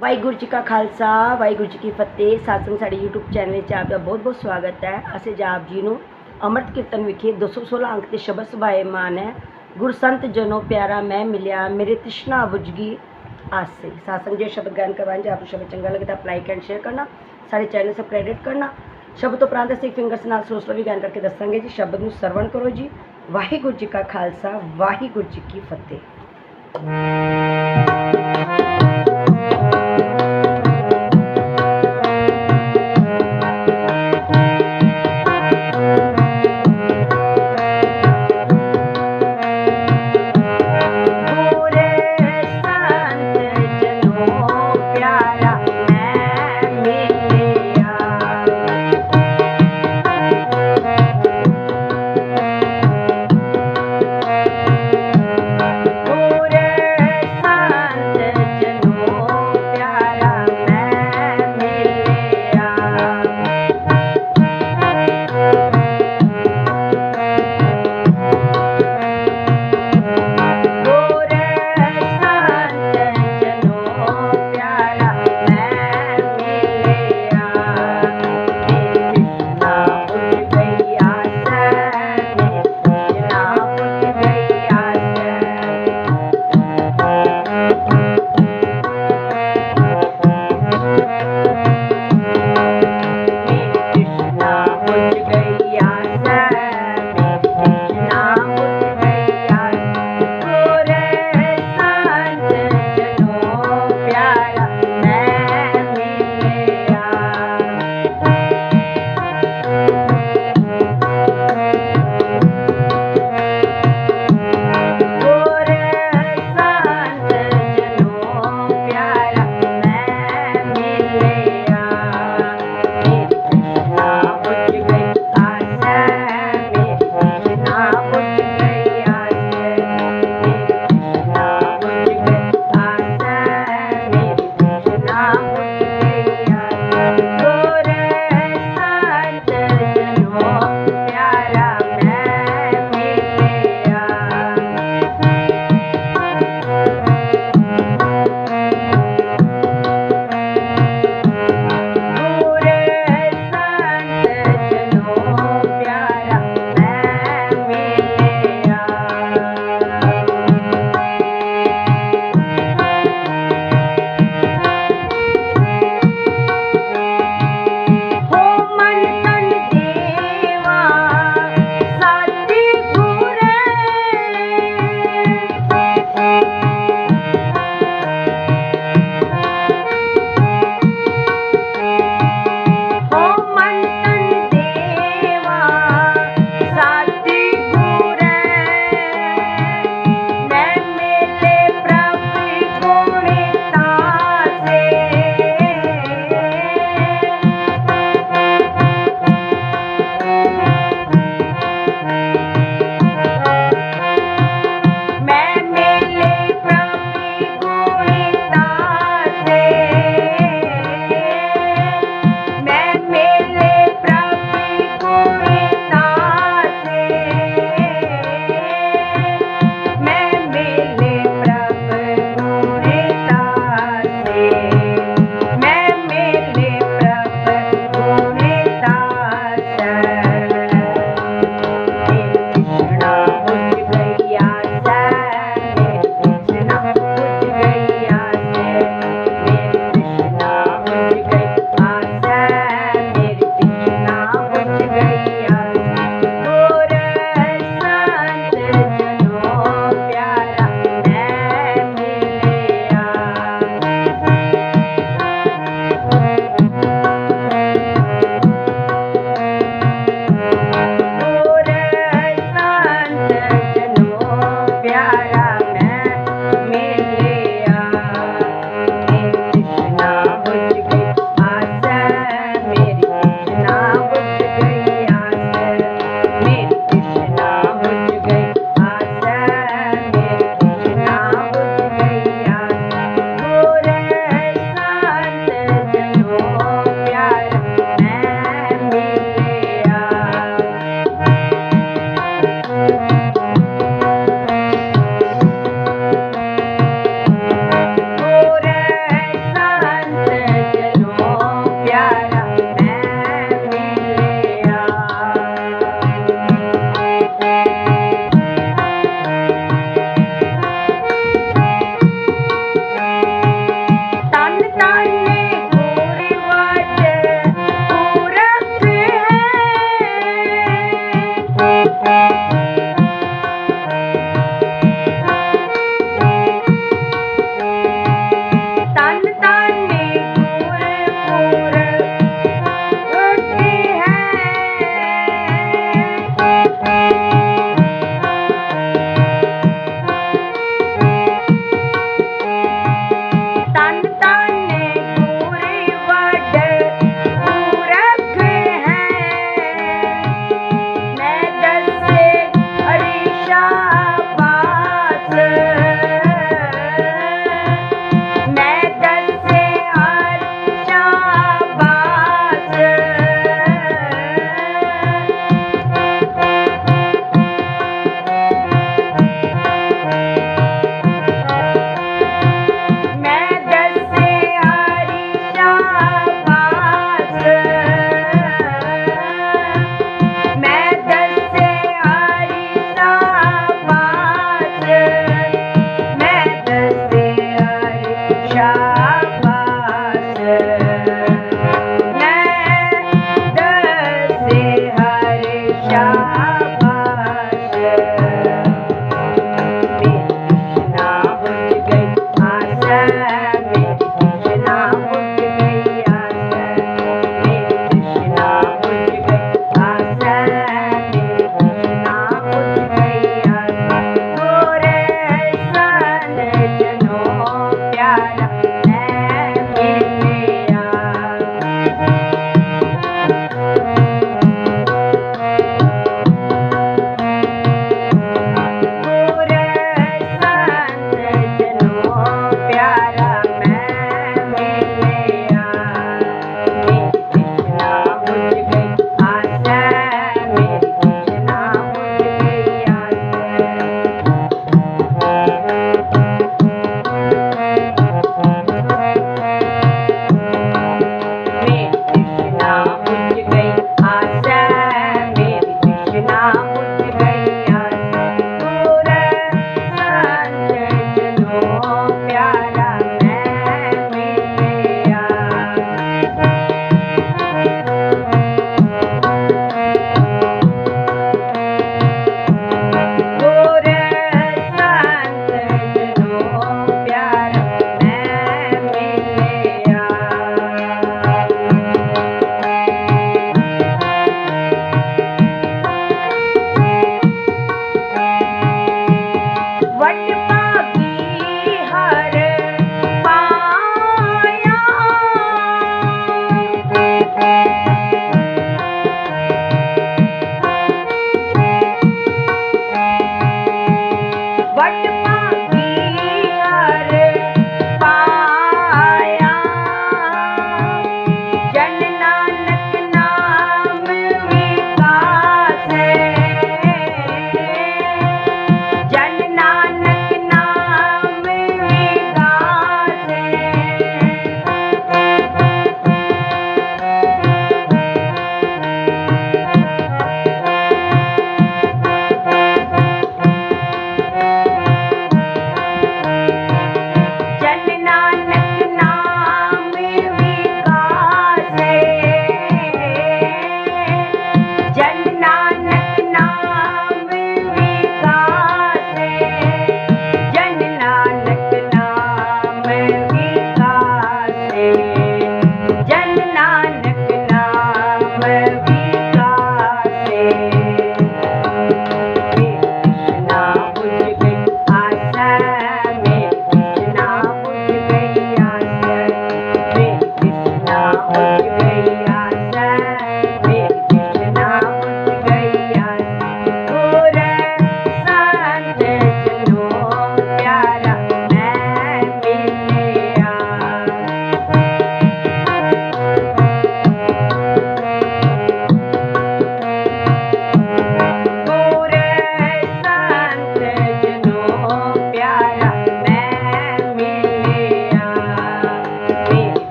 ਵਾਹਿਗੁਰੂ ਜੀ ਕਾ ਖਾਲਸਾ, ਵਾਹਿਗੁਰੂ ਜੀ ਕੀ ਫਤਿਹ। ਸਾਸਨ ਸਾਡੇ YouTube channel ਵਿੱਚ ਆਪ ਦਾ ਬਹੁਤ ਬਹੁਤ ਸਵਾਗਤ ਹੈ। ਅਸੀਂ ਜਾਪ ਜੀ ਨੂੰ ਅੰਮ੍ਰਿਤ ਕੀਰਤਨ ਵਿਖੇ 216 ਅੰਕ ਤੇ ਸ਼ਬਦ ਸਭਾਏਮਾਨ ਹੈ। ਗੁਰਸੰਤ ਜਨੋ ਪਿਆਰਾ, ਮੈਂ ਮਿਲਿਆ, ਮੇਰੇ ਤ੍ਰਿਸ਼ਨਾ ਬੁਝਗੀ ਆਸੇ। ਸਾਸਨ ਜੇ ਸ਼ਬਦ ਗਾਇਨ ਕਰਵਾਉਣ ਜੇ ਆਪ ਨੂੰ ਸ਼ਬਦ ਚੰਗਾ ਲੱਗੇ ਤਾਂ ਲਾਈਕ ਐਂਡ ਸ਼ੇਅਰ ਕਰਨਾ ਸਾਡੇ ਚੈਨਲ ਸਬਸਕ੍ਰਾਈਬ ਕਰਨਾ। ਸ਼ਬਦ ਤੋਂ ਪ੍ਰਾਂਤ ਅਸੀਂ ਫਿੰਗਰਸ ਨਾਲ ਸਲੋਸਲਾ ਵੀ ਗਾਇਨ ਕਰਕੇ ਦੱਸਾਂਗੇ ਜੀ। ਸ਼ਬਦ ਨੂੰ ਸਰਵਣ ਕਰੋ ਜੀ। ਵਾਹਿਗੁਰੂ ਜੀ ਕਾ ਖਾਲਸਾ, ਵਾਹਿਗੁਰੂ ਜੀ ਕੀ ਫਤਿਹ।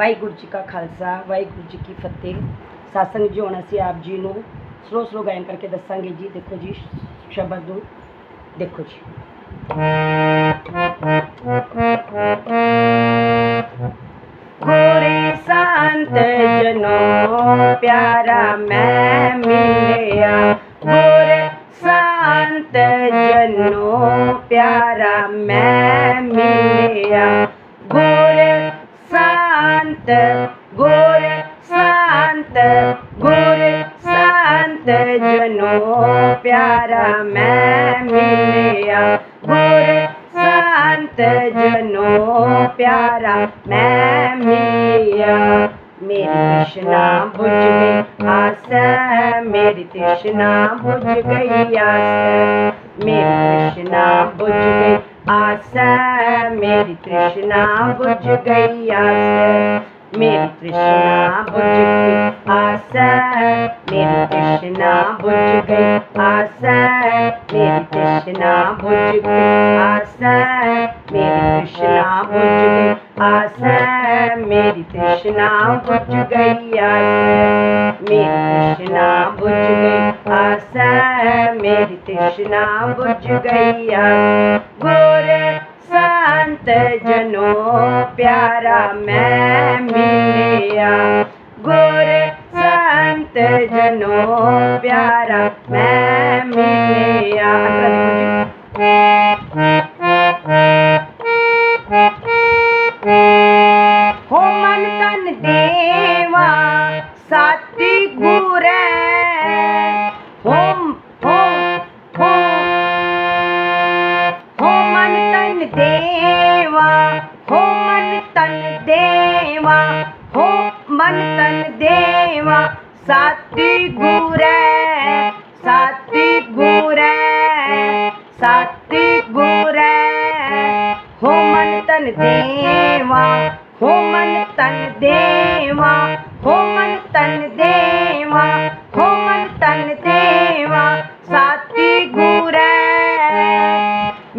ਵਾਹਿਗੁਰੂ ਜੀ ਕਾ ਖਾਲਸਾ ਵਾਹਿਗੁਰੂ ਜੀ ਕੀ ਫਤਿਹ ਸਾਸੰਗ ਜੀ ਹੁਣ ਅਸੀਂ ਆਪ ਜੀ ਨੂੰ ਸਲੋ ਸਲੋ ਗਾਇਨ ਕਰਕੇ ਦੱਸਾਂਗੇ ਜੀ ਦੇਖੋ ਜੀ ਸ਼ਬਦ ਨੂੰ ਦੇਖੋ ਜੀ गोरे संत जनों प्यारा मैं मिलिया गोरे संत जनों प्यारा मैं मिलिया गोरे संत गोरे संत गोरे संत जनों प्यारा मैं मिलिया गोरे शांत जनो प्यारा मैं मिलिया मेरी कृष्णा बुझ गई आस मेरी तृष्णा बुझ गई आस मेरी तृष्णा बुझ गई आस मेरी कृष्णा बुझ गई आस मेरी तृष्णा बुझ गई आस मेरी तृष्णा बुझ गई आस मेरी तृष्णा बुझ गई आस मेरी तृष्णा बुझ गई आस मेरी तृष्णा बुझ गई आस मेरी तृष्णा बुझ गई आस मेरी तृष्णा बुझ गई आस गोरे संत जनों प्यारा मैं मिलिया। गुर संत जनों प्यारा मैं मिलिया। तन देवा हो मन तन देवा हो मन तन देवा, साथी गुरे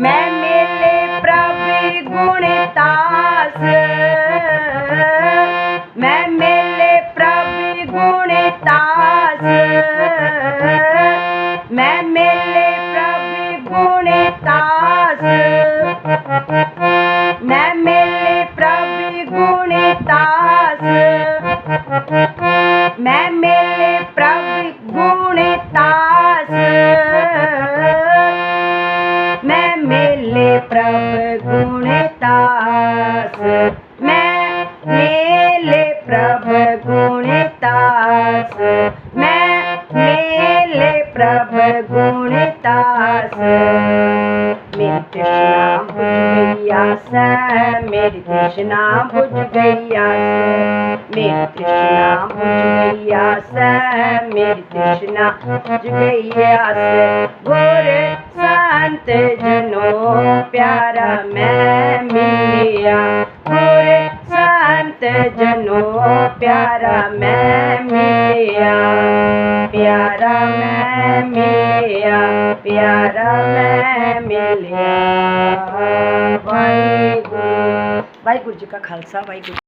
मैं मेले प्रभु गुण तास मैं मेले प्रभु गुण तास मैं मेले प्रभु गुण तास मैं मेले পিতা मेरी तृष्णा बुझगैया से मेरी जनो प्यारा मैं मिलिया गोर संत जनो प्यारा मैं मिलिया प्यारा मैं मिलिया प्यारा मैं मिलिया वाहेगुरु। वाहेगुरु जी का खालसा वाहगुरु।